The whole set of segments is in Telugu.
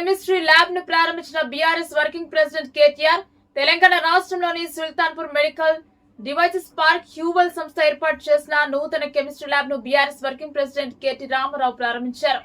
కెమిస్ట్రీ ల్యాబ్ను ప్రారంభించిన BRS working president KTR Telangana రాష్ట్రంలోని సుల్తాన్పూర్ మెడికల్ డివైసెస్ పార్క్ హ్యూవల్ సంస్థ ఏర్పాటు చేసిన నూతన chemistry ల్యాబ్ను BRS working president KT Ramarao ప్రారంభించారు.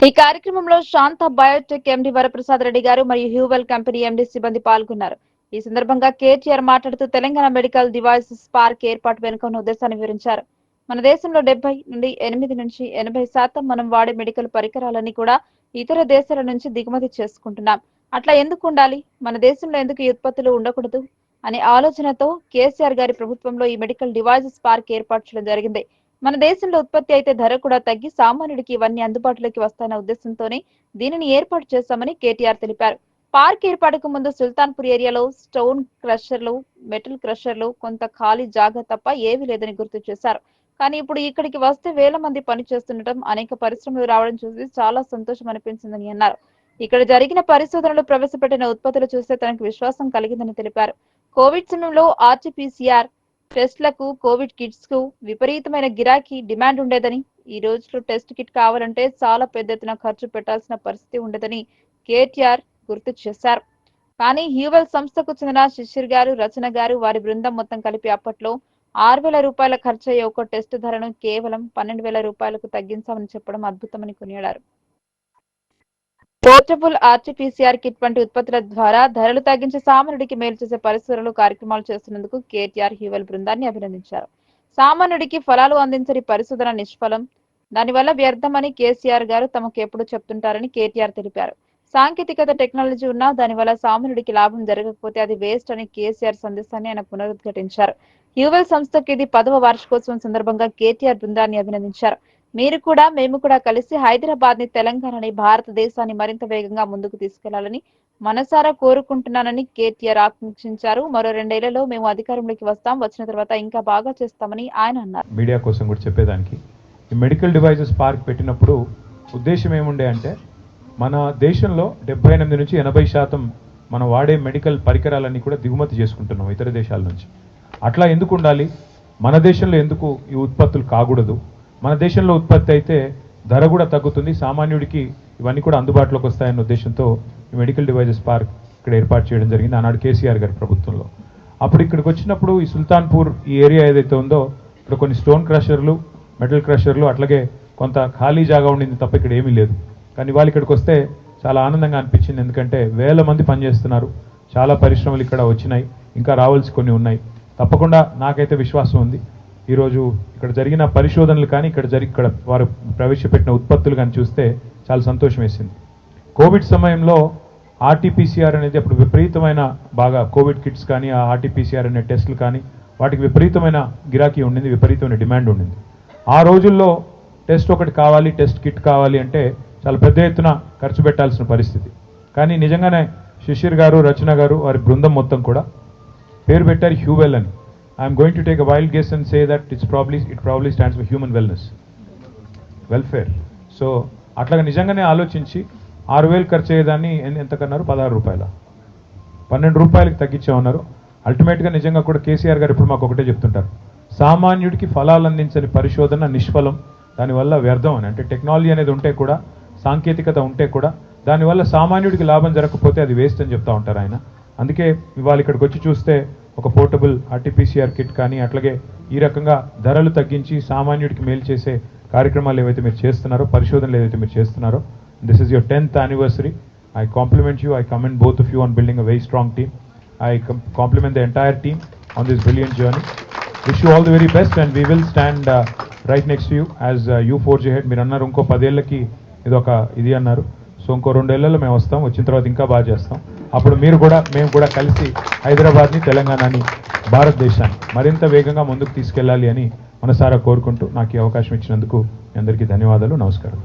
ఈ కార్యక్రమంలో శాంత బయోటెక్ ఎండి వరప్రసాద్ రెడ్డి గారు మరియు హ్యూవెల్ కంపెనీ ఎండి సిబ్బంది పాల్గొన్నారు. ఈ సందర్భంగా కేటీఆర్ మాట్లాడుతూ తెలంగాణ మెడికల్ డివైసెస్ పార్క్ ఏర్పాటు వెనుక ఉన్న ఉద్దేశాన్ని వివరించారు. మన దేశంలో డెబ్బై నుండి ఎనిమిది నుంచి ఎనభై శాతం మనం వాడే మెడికల్ పరికరాలన్నీ కూడా ఇతర దేశాల నుంచి దిగుమతి చేసుకుంటున్నాం. అట్లా ఎందుకు ఉండాలి? మన దేశంలో ఎందుకు ఈ ఉత్పత్తులు ఉండకూడదు? అనే ఆలోచనతో కేసీఆర్ గారి ప్రభుత్వంలో ఈ మెడికల్ డివైజెస్ పార్క్ ఏర్పాటు చేయడం జరిగింది. మన దేశంలో ఉత్పత్తి అయితే ధర కూడా తగ్గి సామాన్యుడికి ఇవన్నీ అందుబాటులోకి వస్తాయన్న ఉద్దేశంతోనే దీనిని ఏర్పాటు చేశామని కేటీఆర్ తెలిపారు. పార్క్ ఏర్పాటుకు ముందు సుల్తాన్పూర్ ఏరియాలో స్టోన్ క్రషర్లు మెటల్ క్రషర్లు కొంత ఖాళీ జాగా తప్ప ఏమీ లేదని గుర్తు చేశారు. కానీ ఇప్పుడు ఇక్కడికి వస్తే వేల మంది పనిచేస్తుండటం అనేక పరిశ్రమలు రావడం చూసి చాలా సంతోషం అనిపించిందని అన్నారు. ఇక్కడ జరిగిన పరిశోధనలు ప్రవేశపెట్టిన ఉత్పత్తులు చూస్తే తనకు విశ్వాసం కలిగిందని తెలిపారు. కోవిడ్ సమయంలో ఆర్టీపీసీఆర్ టెస్ట్లకు కోవిడ్ కిట్స్కు విపరీతమైన గిరాకీ డిమాండ్ ఉండేదని ఈ రోజులో టెస్ట్ కిట్ కావాలంటే చాలా పెద్ద ఎత్తున ఖర్చు పెట్టాల్సిన పరిస్థితి ఉండేదని కేటీఆర్ గుర్తు చేశారు. కానీ హ్యూవెల్ సంస్థకు చెందిన శిశిర్ గారు రచన గారు వారి బృందం మొత్తం కలిపి అప్పట్లో ఆరు వేల రూపాయల ఖర్చు అయ్యే ఒక టెస్ట్ ధరను కేవలం పన్నెండు వేల రూపాయలకు తగ్గించామని చెప్పడం అద్భుతమని కొనియాడారు. పోర్టబుల్ ఆర్టీపీసీఆర్ కిట్ వంటి ఉత్పత్తుల ద్వారా ధరలు తగ్గించి సామాన్యుడికి మేలు చేసే పరిశోధనలు కార్యక్రమాలు చేస్తున్నందుకు కేటీఆర్ హ్యూవెల్ బృందాన్ని అభినందించారు. సామాన్యుడికి ఫలాలు అందించని పరిశోధన నిష్ఫలం దానివల్ల వ్యర్థమని కేసీఆర్ గారు తమకు ఎప్పుడు చెప్తుంటారని కేటీఆర్ తెలిపారు. సాంకేతికత టెక్నాలజీ ఉన్నా దానివల్ల సామాన్యుడికి లాభం జరగకపోతే అది వేస్ట్ అని కేసీఆర్ సందేశాన్ని ఆయన పునరుద్ఘాటించారు. హ్యూవెల్ సంస్థకు ఇది పదవ వార్షికోత్సవం సందర్భంగా కేటీఆర్ బృందాన్ని అభినందించారు. మీరు కూడా మేము కూడా కలిసి హైదరాబాద్ని తెలంగాణని భారతదేశాన్ని మరింత వేగంగా ముందుకు తీసుకెళ్ళాలని మనసారా కోరుకుంటున్నానని కేటీఆర్ ఆకాంక్షించారు మరో రెండేళ్ళలో మేము అధికారంలోకి వస్తాం వచ్చిన తర్వాత ఇంకా బాగా చేస్తామని ఆయన అన్నారు. మీడియా కోసం కూడా చెప్పేదానికి ఈ మెడికల్ డివైజెస్ పార్క్ పెట్టినప్పుడు ఉద్దేశం ఏముండే అంటే మన దేశంలో డెబ్బై ఎనిమిది నుంచి ఎనభై శాతం మనం వాడే మెడికల్ పరికరాలన్నీ కూడా దిగుమతి చేసుకుంటున్నాం ఇతర దేశాల నుంచి. అట్లా ఎందుకు ఉండాలి? మన దేశంలో ఎందుకు ఈ ఉత్పత్తులు కాకూడదు? మన దేశంలో ఉత్పత్తి అయితే ధర కూడా తగ్గుతుంది. సామాన్యుడికి ఇవన్నీ కూడా అందుబాటులోకి వస్తాయన్న ఉద్దేశంతో ఈ మెడికల్ డివైజెస్ పార్క్ ఇక్కడ ఏర్పాటు చేయడం జరిగింది. ఆనాడు కేసీఆర్ గారి ప్రభుత్వంలో. అప్పుడు ఇక్కడికి వచ్చినప్పుడు ఈ సుల్తాన్పూర్ ఈ ఏరియా ఏదైతే ఉందో ఇక్కడ కొన్ని స్టోన్ క్రషర్లు మెటల్ క్రషర్లు అట్లాగే కొంత ఖాళీ జాగా ఉండింది తప్ప ఇక్కడ ఏమీ లేదు. కానీ వాళ్ళు ఇక్కడికి వస్తే చాలా ఆనందంగా అనిపించింది. ఎందుకంటే వేల మంది పనిచేస్తున్నారు. చాలా పరిశ్రమలు ఇక్కడ వచ్చినాయి. ఇంకా రావాల్సి కొన్ని ఉన్నాయి. తప్పకుండా నాకైతే విశ్వాసం ఉంది. ఈరోజు ఇక్కడ జరిగిన పరిశోధనలు కానీ ఇక్కడ జరిగి ఇక్కడ వారు ప్రవేశపెట్టిన ఉత్పత్తులు కానీ చూస్తే చాలా సంతోషం వేసింది. కోవిడ్ సమయంలో ఆర్టీపీసీఆర్ అనేది అప్పుడు విపరీతమైన బాగా కోవిడ్ కిట్స్ కానీ ఆ ఆర్టీపీసీఆర్ అనే టెస్టులు కానీ వాటికి విపరీతమైన గిరాకీ ఉండింది విపరీతమైన డిమాండ్ ఉండింది. ఆ రోజుల్లో టెస్ట్ ఒకటి కావాలి టెస్ట్ కిట్ కావాలి అంటే చాలా పెద్ద ఎత్తున ఖర్చు పెట్టాల్సిన పరిస్థితి. కానీ నిజంగానే శిశిర్ గారు రచన గారు వారి బృందం మొత్తం కూడా పేరు పెట్టారు హ్యూవెల్ అని. I'm going to take a wild guess and say that it's probably it probably stands for human wellness welfare so అట్లాగా నిజంగానే ఆలోచించి ఆరు వేలు ఖర్చు అయ్యేదాన్ని ఎంతకన్నారు పదహారు రూపాయల. పన్నెండు రూపాయలకి తగ్గించామన్నారు. అల్టిమేట్గా నిజంగా కూడా కేసీఆర్ గారు ఇప్పుడు మాకు ఒకటే చెప్తుంటారు. సామాన్యుడికి ఫలాలు అందించని పరిశోధన నిష్ఫలం దానివల్ల వ్యర్థం అని. అంటే టెక్నాలజీ అనేది ఉంటే కూడా సాంకేతికత ఉంటే కూడా దానివల్ల సామాన్యుడికి లాభం జరగకపోతే అది వేస్ట్ అని చెప్తా ఉంటారు ఆయన. అందుకే ఇవాళ ఇక్కడికి వచ్చి చూస్తే ఒక పోర్టబుల్ ఆర్టీపీసీఆర్ కిట్ కానీ అట్లాగే ఈ రకంగా ధరలు తగ్గించి సామాన్యుడికి మేలు చేసే కార్యక్రమాలు ఏవైతే మీరు చేస్తున్నారో పరిశోధనలు ఏవైతే మీరు చేస్తున్నారో this is your tenth anniversary I compliment you I commend both of you on building a very strong team I compliment the entire team on this billion journey wish you all the very best and we will stand right next you as you forge ahead మీరు అన్నారు ఇంకో పదేళ్ళకి ఇది ఒక ఇది అన్నారు. సో ఇంకో రెండేళ్ళలో మేము వస్తాం వచ్చిన తర్వాత ఇంకా బాగా చేస్తాం. అప్పుడు మీరు కూడా మేము కూడా కలిసి హైదరాబాద్ని తెలంగాణని భారతదేశాన్ని మరింత వేగంగా ముందుకు తీసుకెళ్ళాలి అని మనసారా కోరుకుంటూ నాకు ఈ అవకాశం ఇచ్చినందుకు మీ అందరికీ ధన్యవాదాలు నమస్కారం.